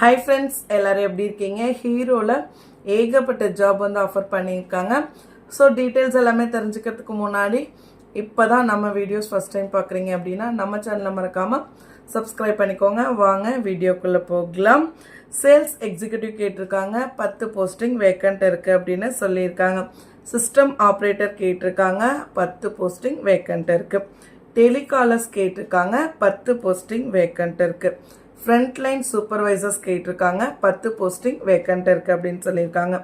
Hi friends எல்லோரும் எப்படி இருக்கீங்க? ஹீரோவில் ஏகப்பட்ட ஜாப் வந்து ஆஃபர் பண்ணியிருக்காங்க. ஸோ டீட்டெயில்ஸ் எல்லாமே தெரிஞ்சுக்கிறதுக்கு முன்னாடி இப்போ தான் நம்ம வீடியோஸ் ஃபஸ்ட் டைம் பார்க்குறீங்க அப்படின்னா நம்ம சேனலை மறக்காமல் சப்ஸ்கிரைப் பண்ணிக்கோங்க. வாங்க வீடியோக்குள்ளே போகலாம். சேல்ஸ் எக்ஸிக்யூட்டிவ் கேட்டிருக்காங்க. பத்து போஸ்டிங் வேக்கண்ட் இருக்குது அப்படின்னு சொல்லியிருக்காங்க. சிஸ்டம் ஆப்ரேட்டர் கேட்டிருக்காங்க. பத்து போஸ்டிங் வேக்கண்ட் இருக்குது டெலிகாலர்ஸ் கேட்டிருக்காங்க. பத்து போஸ்டிங் வேக்கண்ட் இருக்குது ஃப்ரண்ட்லைன் சூப்பர்வைசர்ஸ் கேட்டிருக்காங்க. பத்து போஸ்டிங் வேக்கண்ட் இருக்குது அப்படின்னு சொல்லியிருக்காங்க.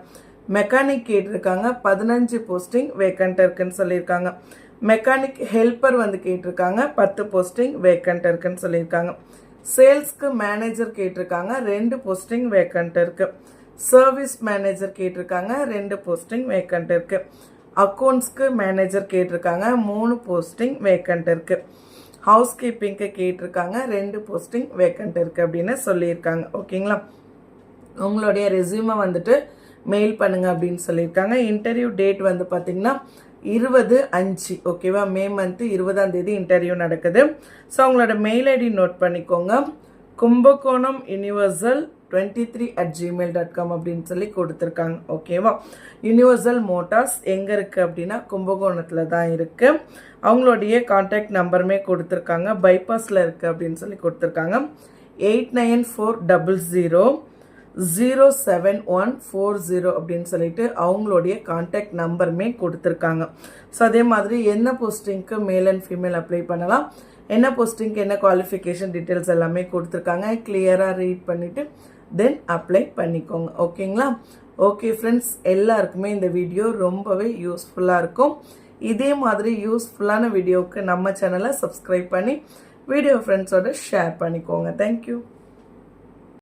மெக்கானிக் கேட்டிருக்காங்க. பதினஞ்சு போஸ்டிங் வேக்கண்ட் இருக்குன்னு சொல்லியிருக்காங்க. மெக்கானிக் ஹெல்ப்பர் வந்து கேட்டிருக்காங்க. பத்து போஸ்டிங் வேக்கண்ட் இருக்குன்னு சொல்லியிருக்காங்க. சேல்ஸ்க்கு மேனேஜர் கேட்டிருக்காங்க. ரெண்டு போஸ்டிங் வேக்கண்ட் இருக்கு. சர்வீஸ் மேனேஜர் கேட்டிருக்காங்க. ரெண்டு போஸ்டிங் வேக்கண்ட் இருக்கு. அக்கௌண்ட்ஸ்க்கு மேனேஜர் கேட்டிருக்காங்க. மூணு போஸ்டிங் வேக்கண்ட் இருக்குது ஹவுஸ் கீப்பிங்க்கு கேட்டிருக்காங்க. ரெண்டு போஸ்டிங் வேக்கண்ட் இருக்குது அப்படின்னு சொல்லியிருக்காங்க. ஓகேங்களா? உங்களுடைய ரெஸ்யூமை வந்துட்டு மெயில் பண்ணுங்க அப்படின்னு சொல்லியிருக்காங்க. இன்டர்வியூ டேட் வந்து பார்த்தீங்கன்னா இருபது அஞ்சு. ஓகேவா? மே மந்த்து இருபதாம் தேதி இன்டர்வியூ நடக்குது. ஸோ அவங்களோட மெயில் ஐடி நோட் பண்ணிக்கோங்க. Kumbakonam universal twenty three at Gmail dot com அப்படின்னு சொல்லி கொடுத்துருக்காங்க ஓகேவா யூனிவர்சல் மோட்டார்ஸ் எங்கே இருக்குது அப்படின்னா கும்பகோணத்தில் தான் இருக்குது அவங்களுடைய காண்டாக்ட் நம்பருமே கொடுத்துருக்காங்க பைபாஸில் இருக்குது அப்படின்னு சொல்லி கொடுத்துருக்காங்க. Eight nine four double zero zero seven one four zero அப்படின்னு சொல்லிட்டு அவங்களுடைய காண்டாக்ட் நம்பருமே கொடுத்துருக்காங்க. ஸோ அதே மாதிரி என்ன போஸ்டிங்க்கு மேல் அண்ட் ஃபீமேல் அப்ளை பண்ணலாம்? என்ன போஸ்டிங்க்கு என்ன குவாலிஃபிகேஷன் டீட்டெயில்ஸ் எல்லாமே கொடுத்துருக்காங்க. கிளியராக ரீட் பண்ணிவிட்டு தென் அப்ளை பண்ணிக்கோங்க. ஓகேங்களா ஓகே ஃப்ரெண்ட்ஸ் எல்லாருக்குமே இந்த வீடியோ ரொம்பவே யூஸ்ஃபுல்லாக இருக்கும். இதே மாதிரி யூஸ்ஃபுல்லான வீடியோவுக்கு நம்ம சேனலை சப்ஸ்கிரைப் பண்ணி வீடியோ ஃப்ரெண்ட்ஸோட ஷேர் பண்ணிக்கோங்க. தேங்க்யூ